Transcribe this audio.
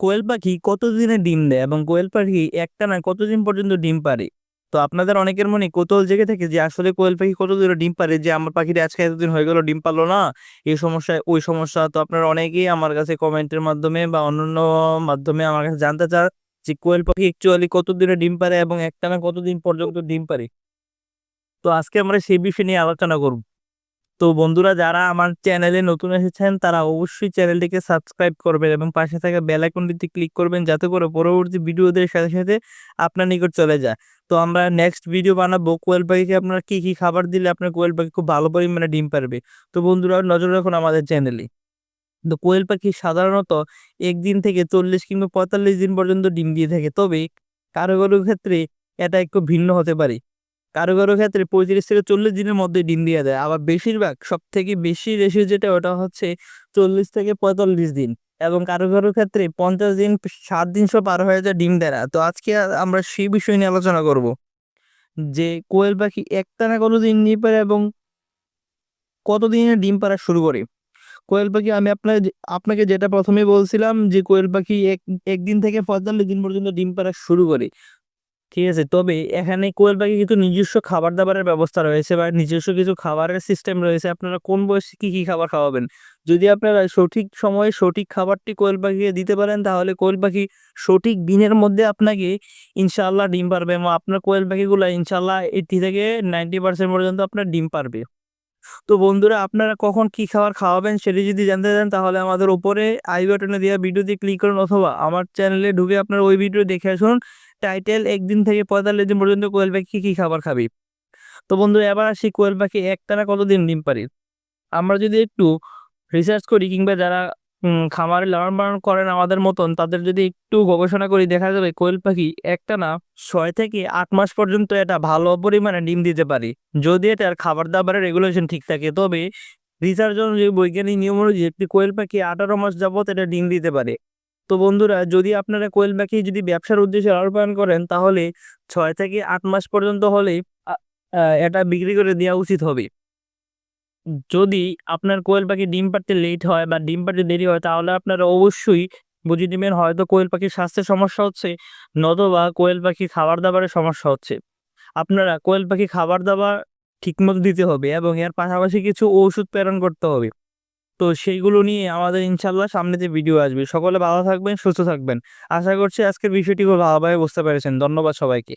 কোয়েল পাখি কতদিনে ডিম দেয় এবং কোয়েল পাখি একটানা কতদিন পর্যন্ত ডিম পারে তো আপনাদের অনেকের মনে কৌতূহল জেগে থাকে যে, আসলে কোয়েল পাখি কতদিনে ডিম পারে যে, আমার পাখিটা আজকে এতদিন হয়ে গেল, ডিম পারল না, এই সমস্যা ওই সমস্যা। তো আপনারা অনেকেই আমার কাছে কমেন্টের মাধ্যমে বা অন্যান্য মাধ্যমে আমার কাছে জানতে চান যে, কোয়েল পাখি অ্যাকচুয়ালি কতদিনে ডিম পারে এবং একটানা কতদিন পর্যন্ত ডিম পারে তো আজকে আমরা সেই বিষয় নিয়ে আলোচনা করব। তো বন্ধুরা, যারা আমার চ্যানেলে নতুন এসেছেন, তারা অবশ্যই চ্যানেলটিকে সাবস্ক্রাইব করবেন এবং পাশে থাকা বেল আইকনটিতে ক্লিক করবেন যাতে করে পরবর্তী ভিডিওদের সাথে সাথে আপনার নিকট চলে যায়। তো আমরা নেক্সট ভিডিও বানাবো। কোয়েল পাখিকে আপনার কী কী খাবার দিলে আপনার কোয়েল পাখি খুব ভালো পরিমাণে ডিম পারবে? তো বন্ধুরা, নজর রাখুন আমাদের চ্যানেলে। তো কোয়েল পাখি সাধারণত একদিন থেকে চল্লিশ কিংবা পঁয়তাল্লিশ দিন পর্যন্ত ডিম দিয়ে থাকে। তবে কারও কারও ক্ষেত্রে এটা একটু ভিন্ন হতে পারে। কারও কারও ক্ষেত্রে পঁয়ত্রিশ থেকে চল্লিশ দিনের মধ্যে ডিম দিয়ে দেয়। আবার বেশিরভাগ সব থেকে বেশি রেশিও যেটা, ওটা হচ্ছে চল্লিশ থেকে পঁয়তাল্লিশ দিন। এবং কারও কারও ক্ষেত্রে পঞ্চাশ দিন, সাত দিনশো পার হয়ে যায় ডিম না। তো আজকে আমরা সেই বিষয় নিয়ে আলোচনা করব। যে কোয়েল পাখি একটানা কতদিন ডিম পারে এবং কতদিনে ডিম পাড়া শুরু করে? কোয়েল পাখি, আমি আপনার আপনাকে যেটা প্রথমে বলছিলাম যে কোয়েল পাখি এক, একদিন থেকে পঁয়তাল্লিশ দিন পর্যন্ত ডিম পাড়া শুরু করে। ঠিক আছে, তবে এখানে কোয়েল পাখি কিন্তু নিজস্ব খাবার দাবারের ব্যবস্থা রয়েছে বা নিজস্ব কিছু খাবারের সিস্টেম রয়েছে। আপনারা কোন বয়সে কী কী খাবার খাওয়াবেন? যদি আপনারা সঠিক সময়ে সঠিক খাবারটি কোয়েল পাখিকে দিতে পারেন, তাহলে কোয়েল পাখি সঠিক দিনের মধ্যে আপনাকে ইনশাআল্লাহ ডিম পারবে এবং আপনার কোয়েল পাখিগুলো ইনশাআল্লাহ এইটি থেকে নাইনটি পার্সেন্ট পর্যন্ত আপনার ডিম পারবে। তো বন্ধুরা, আপনারা কখন কি খাবার খাওয়াবেন সেটি যদি জানতে চান, তাহলে আমাদের উপরে আই বাটনে দেওয়া ভিডিওতে ক্লিক করুন অথবা আমার চ্যানেলে ঢুকে আপনার ওই ভিডিও দেখে আসুন। টাইটেল একদিন থেকে পঁয়তাল্লিশ দিন পর্যন্ত কোয়েল পাখি কী খাবার খাবে? তো বন্ধু, এবার আসি কোয়েল পাখি একটানা কতদিন ডিম পারে আমরা যদি একটু রিসার্চ করি কিংবা যারা খামারে লালন পালন করেন আমাদের মতন, তাদের যদি একটু গবেষণা করি, দেখা যাবে কোয়েল পাখি একটানা ছয় থেকে আট মাস পর্যন্ত এটা ভালো পরিমাণে ডিম দিতে পারে। যদি এটার খাবার দাবারের রেগুলেশন ঠিক থাকে, তবে রিসার্চ অনুযায়ী বৈজ্ঞানিক নিয়ম অনুযায়ী একটি কোয়েল পাখি আঠারো মাস যাবত এটা ডিম দিতে পারে। তো বন্ধুরা, যদি আপনারা কোয়েল পাখি যদি ব্যবসার উদ্দেশ্যে লালন পালন করেন, তাহলে ছয় থেকে আট মাস পর্যন্ত হলে এটা বিক্রি করে দেওয়া উচিত হবে। যদি আপনার কোয়েল পাখি ডিম পাড়তে লেট হয় বা ডিম পাড়তে দেরি হয়, তাহলে আপনারা অবশ্যই বুঝে নেবেন হয়তো কোয়েল পাখির স্বাস্থ্যের সমস্যা হচ্ছে, নতবা কোয়েল পাখি খাবার দাবারের সমস্যা হচ্ছে। আপনারা কোয়েল পাখি খাবার দাবার ঠিকমতো দিতে হবে এবং এর পাশাপাশি কিছু ওষুধ প্রেরণ করতে হবে। তো সেইগুলো নিয়ে আমাদের ইনশাল্লাহ সামনে যে ভিডিও আসবে। সকলে ভালো থাকবেন, সুস্থ থাকবেন। আশা করছি আজকের বিষয়টি খুব ভালোভাবে বুঝতে পেরেছেন। ধন্যবাদ সবাইকে।